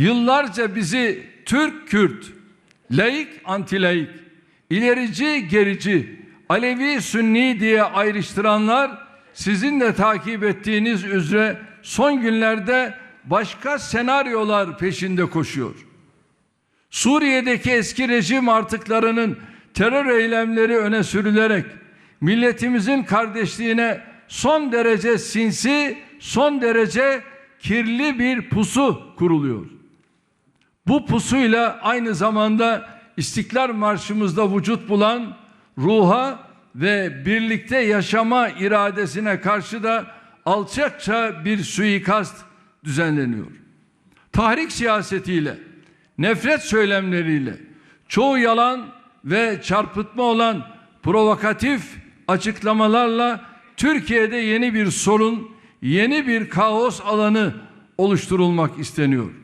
Yıllarca bizi Türk Kürt, laik antilaik, ilerici gerici, Alevi Sünni diye ayrıştıranlar sizin de takip ettiğiniz üzere son günlerde başka senaryolar peşinde koşuyor. Suriye'deki eski rejim artıklarının terör eylemleri öne sürülerek milletimizin kardeşliğine son derece sinsi, son derece kirli bir pusu kuruluyor. Bu pusuyla aynı zamanda İstiklal Marşımızda vücut bulan ruha ve birlikte yaşama iradesine karşı da alçakça bir suikast düzenleniyor. Tahrik siyasetiyle, nefret söylemleriyle, çoğu yalan ve çarpıtma olan provokatif açıklamalarla Türkiye'de yeni bir sorun, yeni bir kaos alanı oluşturulmak isteniyor.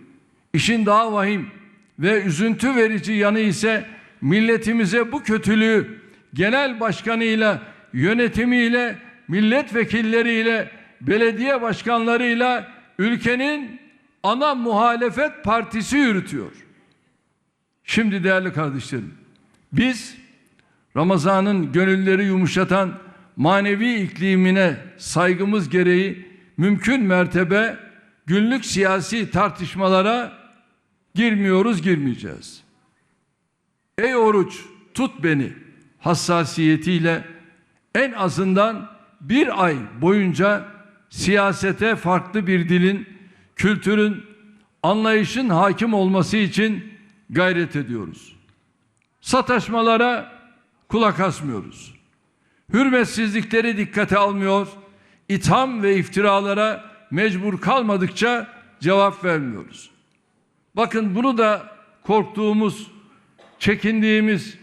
İşin daha vahim ve üzüntü verici yanı ise milletimize bu kötülüğü genel başkanıyla, yönetimiyle, milletvekilleriyle, belediye başkanlarıyla ülkenin ana muhalefet partisi yürütüyor. Şimdi değerli kardeşlerim, biz Ramazan'ın gönülleri yumuşatan manevi iklimine saygımız gereği mümkün mertebe günlük siyasi tartışmalara girmiyoruz, girmeyeceğiz. Ey oruç tut beni hassasiyetiyle en azından bir ay boyunca siyasete farklı bir dilin, kültürün, anlayışın hakim olması için gayret ediyoruz. Sataşmalara kulak asmıyoruz. Hürmetsizlikleri dikkate almıyor, itham ve iftiralara mecbur kalmadıkça cevap vermiyoruz. Bakın bunu da korktuğumuz, çekindiğimiz,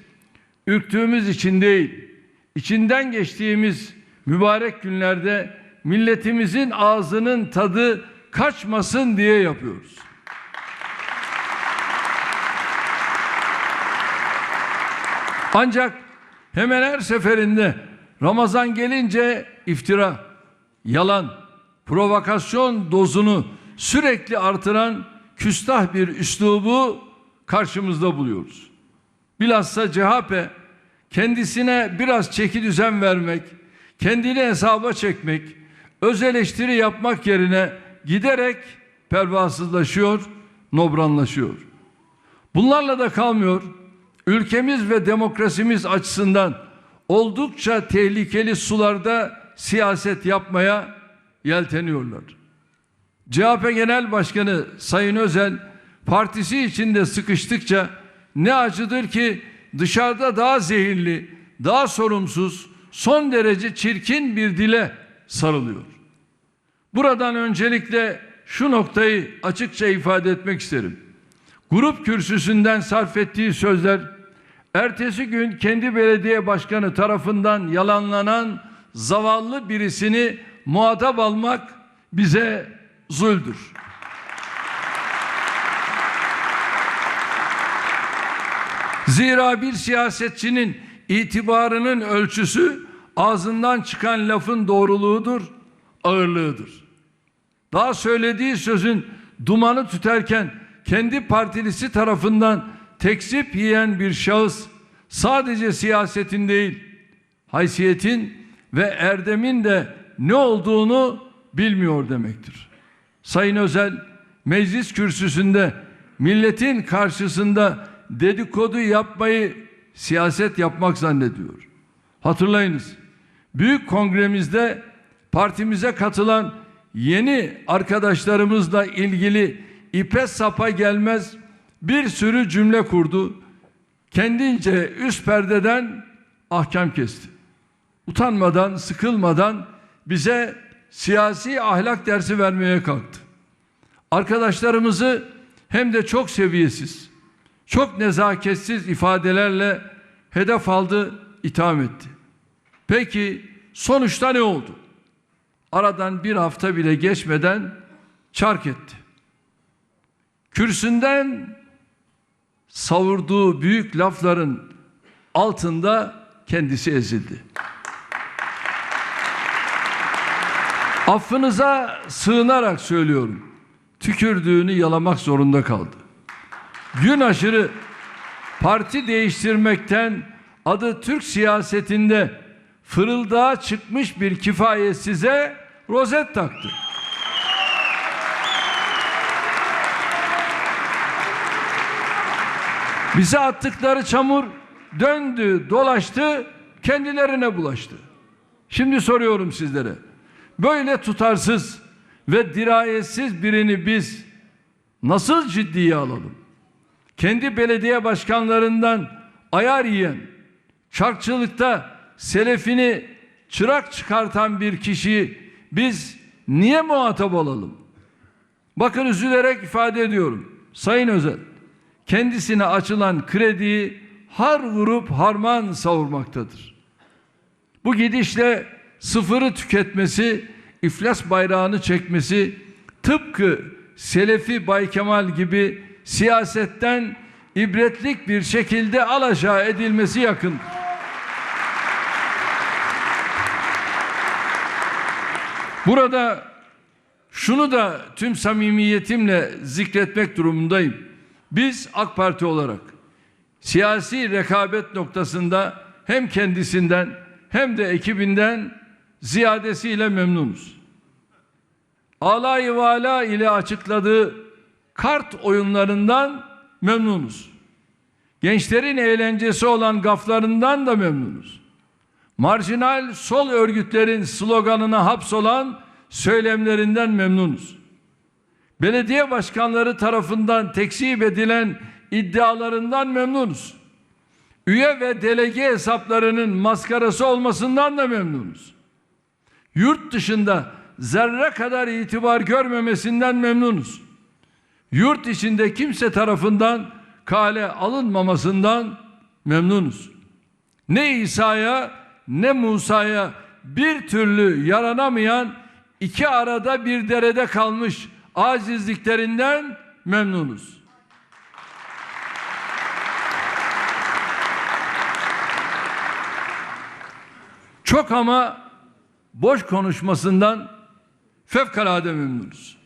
ürktüğümüz için değil, içinden geçtiğimiz mübarek günlerde milletimizin ağzının tadı kaçmasın diye yapıyoruz. Ancak hemen her seferinde Ramazan gelince iftira, yalan, provokasyon dozunu sürekli artıran küstah bir üslubu karşımızda buluyoruz. Bilhassa CHP kendisine biraz çeki düzen vermek, kendini hesaba çekmek, öz eleştiri yapmak yerine giderek pervasızlaşıyor, nobranlaşıyor. Bunlarla da kalmıyor. Ülkemiz ve demokrasimiz açısından oldukça tehlikeli sularda siyaset yapmaya yelteniyorlar. CHP Genel Başkanı Sayın Özel partisi içinde sıkıştıkça ne acıdır ki dışarıda daha zehirli, daha sorumsuz, son derece çirkin bir dile sarılıyor. Buradan öncelikle şu noktayı açıkça ifade etmek isterim. Grup kürsüsünden sarf ettiği sözler ertesi gün kendi belediye başkanı tarafından yalanlanan zavallı birisini muhatap almak bize zuldür. Zira bir siyasetçinin itibarının ölçüsü ağzından çıkan lafın doğruluğudur, ağırlığıdır. Daha söylediği sözün dumanı tüterken kendi partilisi tarafından tekzip yiyen bir şahıs sadece siyasetin değil, haysiyetin ve erdemin de ne olduğunu bilmiyor demektir. Sayın Özel meclis kürsüsünde milletin karşısında dedikodu yapmayı siyaset yapmak zannediyor. Hatırlayınız. Büyük kongremizde partimize katılan yeni arkadaşlarımızla ilgili ipe sapa gelmez bir sürü cümle kurdu. Kendince üst perdeden ahkam kesti. Utanmadan, sıkılmadan bize siyasi ahlak dersi vermeye kalktı. Arkadaşlarımızı hem de çok seviyesiz, çok nezaketsiz ifadelerle hedef aldı, itham etti. Peki sonuçta ne oldu? Aradan bir hafta bile geçmeden çark etti. Kürsünden savurduğu büyük lafların altında kendisi ezildi. Affınıza sığınarak söylüyorum. Tükürdüğünü yalamak zorunda kaldı. Gün aşırı parti değiştirmekten adı Türk siyasetinde fırıldağa çıkmış bir kifayetsize rozet taktı. Bize attıkları çamur döndü, dolaştı, kendilerine bulaştı. Şimdi soruyorum sizlere. Böyle tutarsız ve dirayetsiz birini biz nasıl ciddiye alalım? Kendi belediye başkanlarından ayar yiyen, çarkçılıkta selefini çırak çıkartan bir kişiyi biz niye muhatap olalım? Bakın üzülerek ifade ediyorum. Sayın Özel, kendisine açılan krediyi har vurup harman savurmaktadır. Bu gidişle sıfırı tüketmesi, iflas bayrağını çekmesi tıpkı Selefi Bay Kemal gibi siyasetten ibretlik bir şekilde alaşağı edilmesi yakındır. Burada şunu da tüm samimiyetimle zikretmek durumundayım. Biz AK Parti olarak siyasi rekabet noktasında hem kendisinden hem de ekibinden ziyadesiyle memnunuz. Alay vala ile açıkladığı kart oyunlarından memnunuz. Gençlerin eğlencesi olan gaflarından da memnunuz. Marjinal sol örgütlerin sloganına hapsolan söylemlerinden memnunuz. Belediye başkanları tarafından tekzip edilen iddialarından memnunuz. Üye ve delege hesaplarının maskarası olmasından da memnunuz. Yurt dışında zerre kadar itibar görmemesinden memnunuz. Yurt içinde kimse tarafından kale alınmamasından memnunuz. Ne İsa'ya ne Musa'ya bir türlü yaranamayan iki arada bir derede kalmış acizliklerinden memnunuz. Çok ama boş konuşmasından fevkalade memnunuz.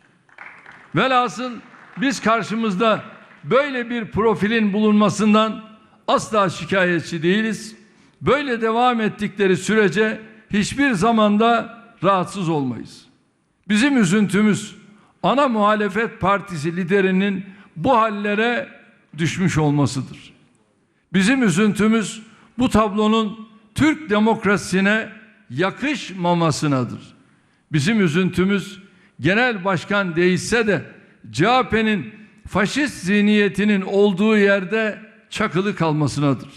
Velhasıl biz karşımızda böyle bir profilin bulunmasından asla şikayetçi değiliz. Böyle devam ettikleri sürece hiçbir zamanda rahatsız olmayız. Bizim üzüntümüz ana muhalefet partisi liderinin bu hallere düşmüş olmasıdır. Bizim üzüntümüz bu tablonun Türk demokrasisine yakışmamasınadır. Bizim üzüntümüz genel başkan değişse de CHP'nin faşist zihniyetinin olduğu yerde çakılı kalmasınadır.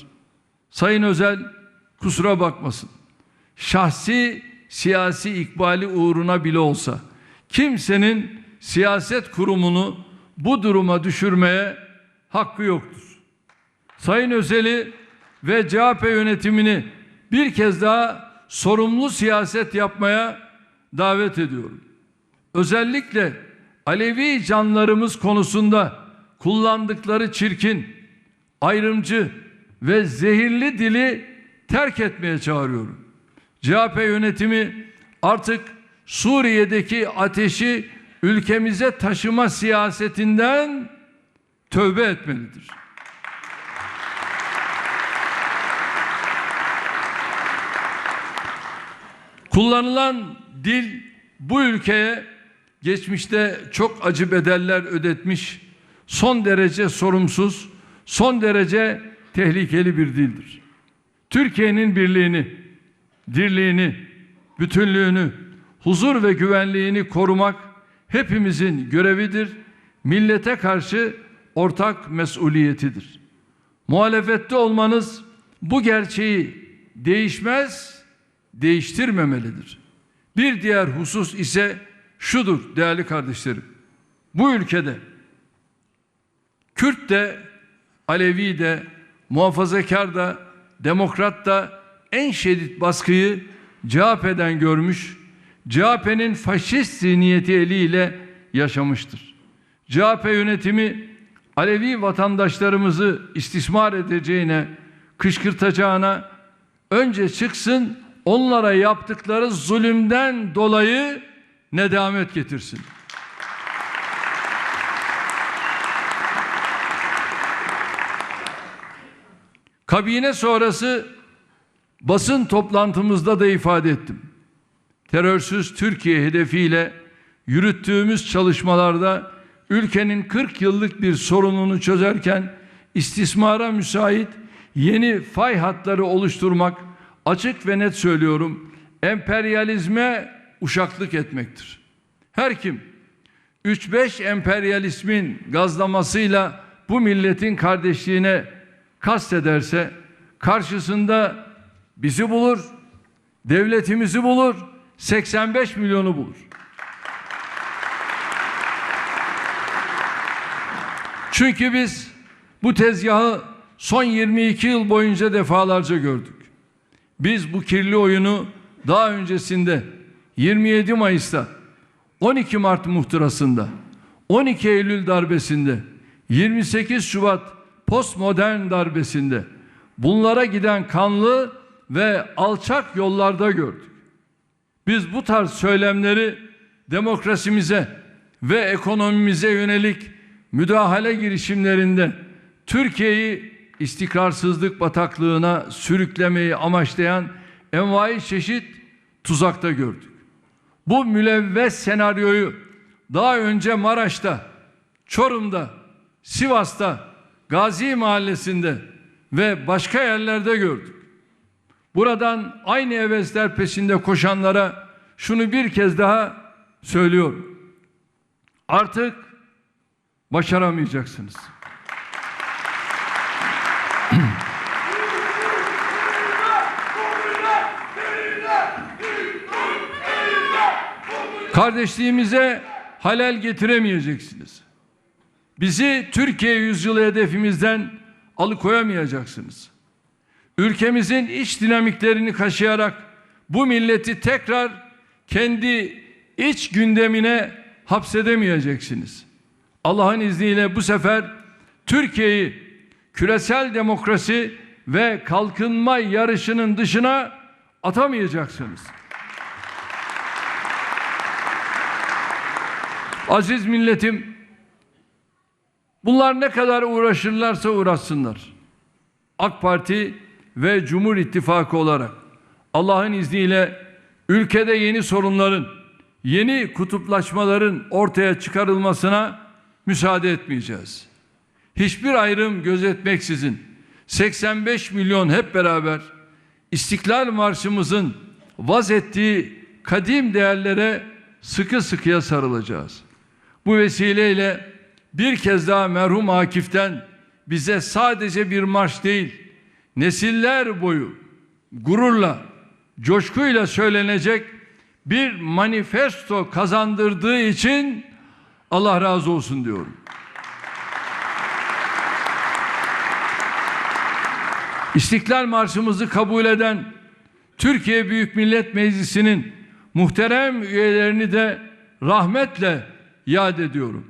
Sayın Özel kusura bakmasın. Şahsi siyasi ikbali uğruna bile olsa kimsenin siyaset kurumunu bu duruma düşürmeye hakkı yoktur. Sayın Özel'i ve CHP yönetimini bir kez daha sorumlu siyaset yapmaya davet ediyorum. Özellikle Alevi canlarımız konusunda kullandıkları çirkin, ayrımcı ve zehirli dili terk etmeye çağırıyorum. CHP yönetimi artık Suriye'deki ateşi ülkemize taşıma siyasetinden tövbe etmelidir. Kullanılan dil bu ülkeye geçmişte çok acı bedeller ödetmiş, son derece sorumsuz, son derece tehlikeli bir dildir. Türkiye'nin birliğini, dirliğini, bütünlüğünü, huzur ve güvenliğini korumak hepimizin görevidir. Millete karşı ortak mesuliyetidir. Muhalefette olmanız bu gerçeği değişmez, değiştirmemelidir. Bir diğer husus ise şudur değerli kardeşlerim. Bu ülkede Kürt de, Alevi de, muhafazakar da, demokrat da en şiddet baskıyı CHP'den görmüş, CHP'nin faşist zihniyeti eliyle yaşamıştır. CHP yönetimi Alevi vatandaşlarımızı istismar edeceğine, kışkırtacağına önce çıksın onlara yaptıkları zulümden dolayı nedamet getirsin. Kabine sonrası basın toplantımızda da ifade ettim. Terörsüz Türkiye hedefiyle yürüttüğümüz çalışmalarda ülkenin 40 yıllık bir sorununu çözerken istismara müsait yeni fay hatları oluşturmak açık ve net söylüyorum emperyalizme uşaklık etmektir. Her kim 3-5 emperyalizmin gazlamasıyla bu milletin kardeşliğine kastederse karşısında bizi bulur, devletimizi bulur, 85 milyonu bulur. Çünkü biz bu tezgahı son 22 yıl boyunca defalarca gördük. Biz bu kirli oyunu daha öncesinde 27 Mayıs'ta 12 Mart muhtırasında 12 Eylül darbesinde 28 Şubat postmodern darbesinde bunlara giden kanlı ve alçak yollarda gördük. Biz bu tarz söylemleri demokrasimize ve ekonomimize yönelik müdahale girişimlerinde Türkiye'yi istikrarsızlık bataklığına sürüklemeyi amaçlayan envai çeşit tuzakta gördük. Bu mülevves senaryoyu daha önce Maraş'ta, Çorum'da, Sivas'ta, Gazi Mahallesi'nde ve başka yerlerde gördük. Buradan aynı hevesler peşinde koşanlara şunu bir kez daha söylüyorum. Artık başaramayacaksınız. Kardeşliğimize halel getiremeyeceksiniz. Bizi Türkiye yüzyılı hedefimizden alıkoyamayacaksınız. Ülkemizin iç dinamiklerini kaşıyarak bu milleti tekrar kendi iç gündemine hapsedemeyeceksiniz. Allah'ın izniyle bu sefer Türkiye'yi küresel demokrasi ve kalkınma yarışının dışına atamayacaksınız. Aziz milletim, bunlar ne kadar uğraşırlarsa uğraşsınlar. AK Parti ve Cumhur İttifakı olarak Allah'ın izniyle ülkede yeni sorunların, yeni kutuplaşmaların ortaya çıkarılmasına müsaade etmeyeceğiz. Hiçbir ayrım gözetmeksizin 85 milyon hep beraber İstiklal Marşımızın vaz ettiği kadim değerlere sıkı sıkıya sarılacağız. Bu vesileyle bir kez daha merhum Akif'ten bize sadece bir marş değil, nesiller boyu gururla, coşkuyla söylenecek bir manifesto kazandırdığı için Allah razı olsun diyorum. İstiklal Marşımızı kabul eden Türkiye Büyük Millet Meclisi'nin muhterem üyelerini de rahmetle yad ediyorum.